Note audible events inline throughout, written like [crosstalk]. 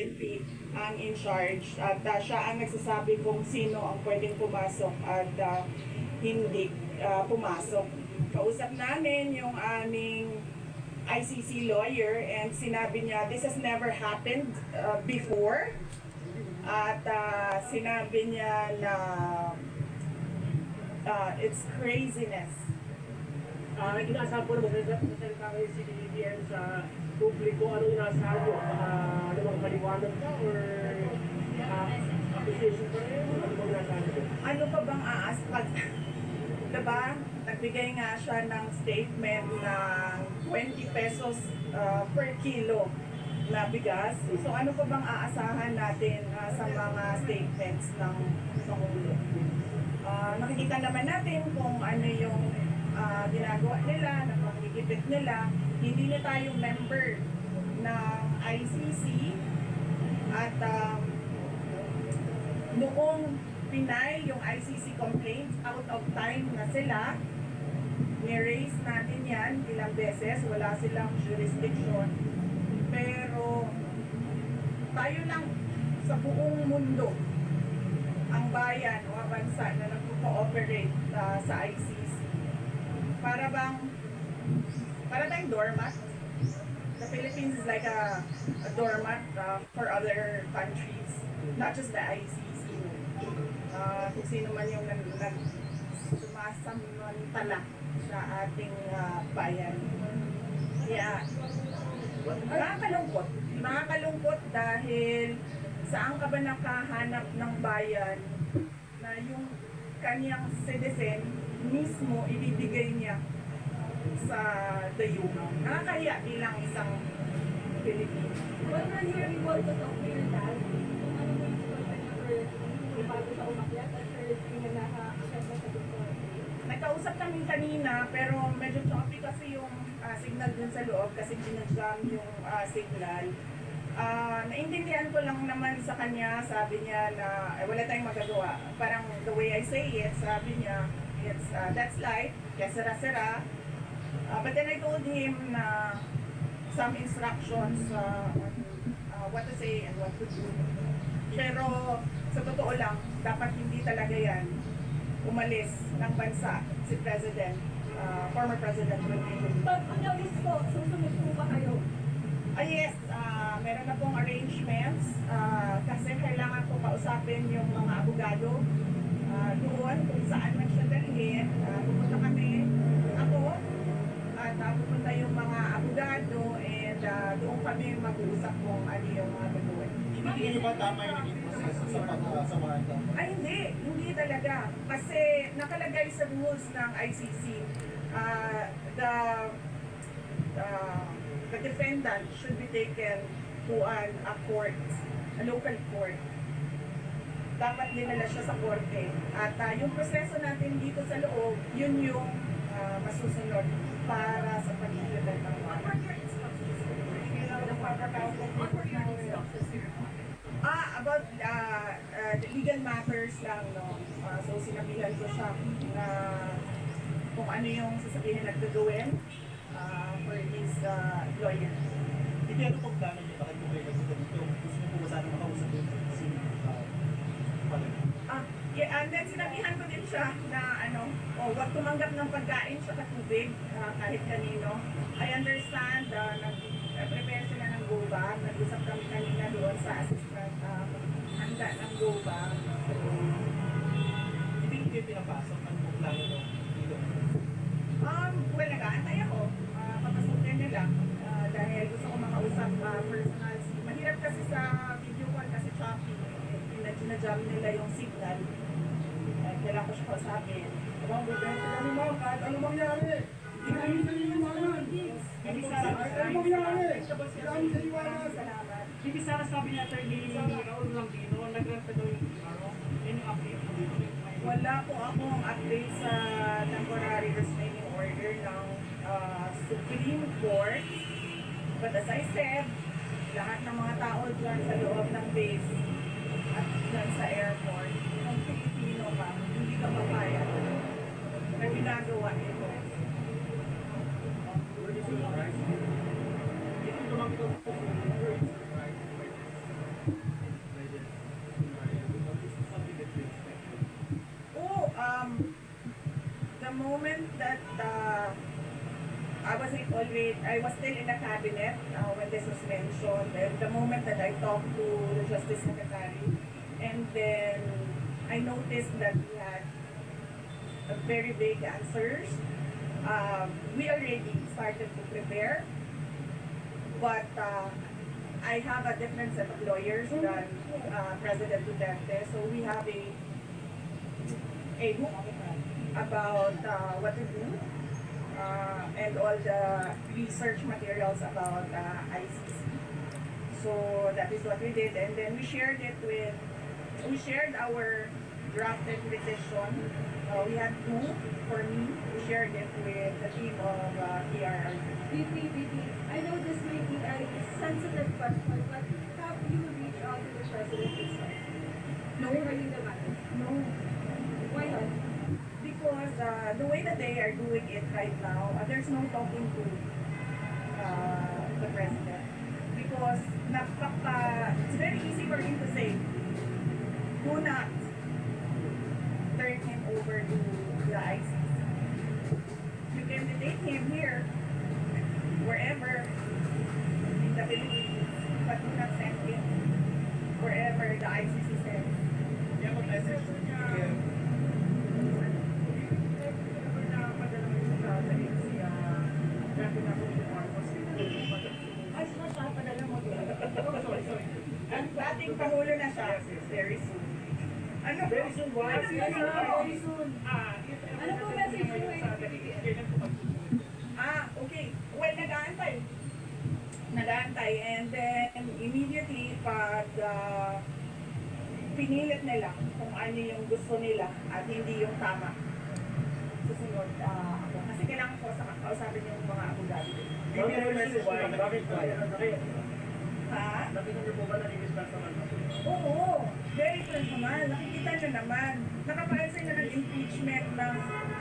PNP ang in charge at ah, siya ang nagsasabi kung sino ang pwedeng pumasok at ah, hindi ah, pumasok. Kausap namin yung aming ICC lawyer and sinabi niya this has never happened ah, before at ah, sinabi niya na ah, it's craziness. Ah, inaasahan po naman sa salita kayo si BBM sa publiko, anong inaasahan nyo? Uh, ano bang maliwanag ka or uh, accusation pa rin? Ano bang inaasahan nyo? ano pa bang aas pag [laughs] diba nagbigay nga siya ng statement ng 20 pesos uh, per kilo na bigas so ano pa bang aasahan natin uh, sa mga statements ng Pangulo Ah, nakikita naman natin kung ano yung ah, ginagawa nila, pagkikipit nila hindi na tayo member ng ICC at um, noong pinay yung ICC complaints out of time na sila. Ni-raise natin yan ilang beses wala silang jurisdiction. Pero tayo lang sa buong mundo ang bayan o bansa na nagpo-cooperate ah, sa ICC para bang para tayong doormat the Philippines is like a, a doormat uh, for other countries not just the ICC uh, kung sino man yung nag, nag sumasamantala sa ating ah, bayan. Yeah. Nakakalungkot. Nakakalungkot dahil saan ka ba nakahanap ng bayan na yung kanyang citizen mismo ibibigay niya sa dayuhan. Nakakahiya bilang isang Pilipino. Well, we're here, we want to talk to your dad. Kung ano mo yung niya for bago siya umakyat at first yung nakaka-akit na sa. Nagkausap kami kanina pero medyo choppy kasi yung ah, signal dun sa loob kasi ginajam yung ah, signal. Ah, naintindihan ko lang naman sa kanya, sabi niya na eh, wala tayong magagawa. Parang the way I say it, sabi niya, it's, ah, that's life, kaya sira-sira. Ah, but then I told him na some instructions uh, on uh, what to say and what to do. Pero sa totoo lang, dapat hindi talaga yan umalis ng bansa si President, uh, former President Rodrigo. Your list po, susunod po ba kayo? Ah yes, ah, meron na pong arrangements ah, kasi kailangan ko kausapin yung mga abogado ah, doon kung saan man siya dalhin. Ah, pupunta kami, at ah, pupunta yung mga abogado and ah, doon kami mag-uusap kung ano yung mga gagawin. Hindi niyo ba tama yung naging proseso sa pagsamahan ka? Ay hindi, hindi talaga. Kasi nakalagay sa rules ng ICC, uh, the, uh, the defendant should be taken to an, a court, a local court. Dapat dinala siya sa korte. At uh, yung proseso natin dito sa loob, yun yung uh, masusunod para sa pag-implement ng instructions? Ah, about uh, uh, legal matters lang, no? Ah, so, sinabihan ko siya na kung ano yung sasabihin na gagawin ah, for his uh, lawyer. Hindi ano pong plano niyo? Bakit po kayo dito? Gusto po ba sana makausap yung si uh? Ah, yeah, and then sinabihan ko din siya na ano, oh, wag tumanggap ng pagkain sa tubig ah, kahit kanino. I understand, uh, nag-prepare sila ng GOBA. Nag-usap kami kanina doon sa assistant uh, handa ng GOBA. Hindi sana sabi niya attorney Raul Lambino, nag-grant pa daw yung ano, yun yung update mo dito. Wala po akong update sa temporary restraining order ng uh, Supreme Court. But as I said, lahat ng mga tao dyan sa loob ng base at dyan sa airport, kung Pilipino ka, hindi ka papayag na ginagawa Oh, um, the moment that uh, I was still in the cabinet uh, when this was mentioned, and the moment that I talked to the Justice Secretary, and then I noticed that we had a very big answers. Um, we already started to prepare, but uh, I have a different set of lawyers than uh, President Duterte. So we have a a book about uh, what to do uh, and all the research materials about uh, ICC. So that is what we did, and then we shared it with we shared our drafted petition. Uh, we had two for me. to share it with the team of uh, PRRD. BP, BP, I know this may be a sensitive question, but have you reached out to the president itself? No. Regarding the matter? No, Why not? because uh, the way that they are doing it right now, uh, there's no talking to uh, the president. Because napaka, it's very easy for him to say, do not turn him over to the ICC. You can detain him here, wherever in the Philippines, but do not send him wherever the ICC says. Kaya mag-message ko kaya Ay, mapapadala mo din. Ang dating Pangulo na siya, very soon. Ano po? Very soon, why? Ano po? Very soon. Ano po message mo kay Ah, okay. Well, nag-aantay. Nag-aantay. And then, immediately, pag ah, pinilit nila kung ano yung gusto nila at hindi yung tama, susunod ah, ako. Kasi kailangan ko sa kausapin yung mga abogado. Ma'am, very soon, why? Bakit ba? Ha? Nakita niyo po ba na i-discuss naman? Oo, very personal. Nakikita nyo naman. Nakapahal sila ng impeachment na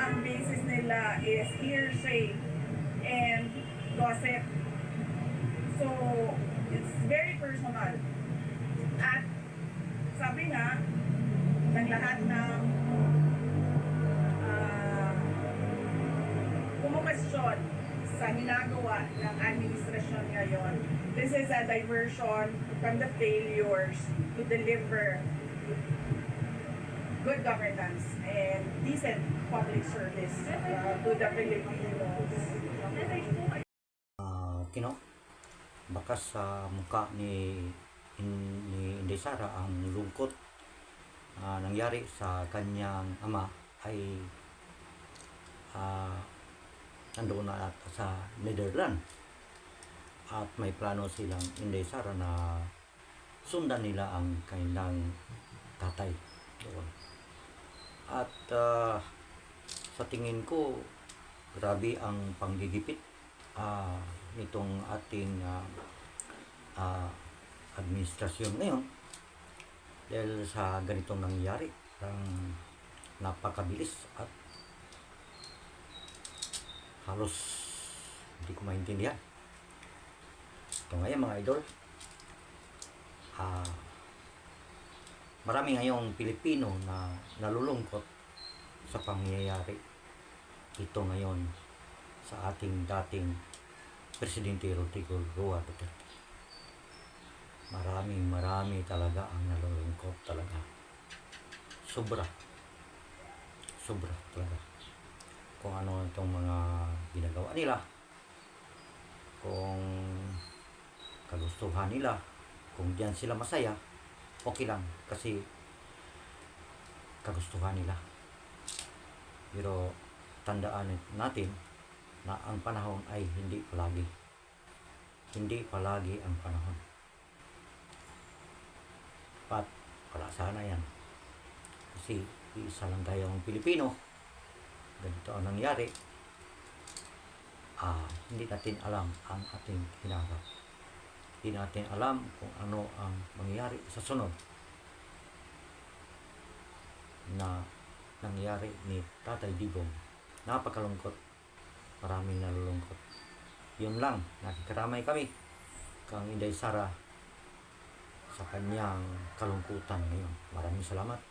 ang basis nila is hearsay and gossip. So, it's very personal. At sabi nga, ng lahat ng uh, kumukasyon sa ginagawa ng administrasyon ngayon. This is a diversion from the failures to deliver good governance and decent public service uh, to the Filipinos. message po kayo? Bakas sa mukha ni ni Inday Sara ang lungkot ah, nangyari sa kanyang ama ay ah, nandoon na ata sa Netherlands. At may plano silang Inday Sara na sundan nila ang kanilang tatay doon. At ah, sa tingin ko grabe ang panggigipit ah, nitong ating ah, ah, administrasyon ngayon dahil sa ganitong nangyari ang napakabilis at halos hindi ko maintindihan. Ito ngayon mga idol. Ah, marami ngayong Pilipino na nalulungkot sa pangyayari ito ngayon sa ating dating Presidente Rodrigo Roa Duterte. Maraming marami talaga ang nalulungkot talaga. Sobra. Sobra talaga. Kung ano itong mga ginagawa nila. Kung kagustuhan nila. Kung diyan sila masaya, okay lang. Kasi kagustuhan nila. Pero tandaan natin na ang panahon ay hindi palagi. Hindi palagi ang panahon. Pat, wala sana yan. Kasi isa lang tayong Pilipino. Ganito ang nangyari. Ah, hindi natin alam ang ating hinaharap. Hindi natin alam kung ano ang mangyayari sa sunod na nangyari ni Tatay Digong. Napakalungkot. Maraming nalulungkot. Yun lang, nakikaramay kami kang Inday Sara sa kanyang kalungkutan ngayon. Maraming salamat.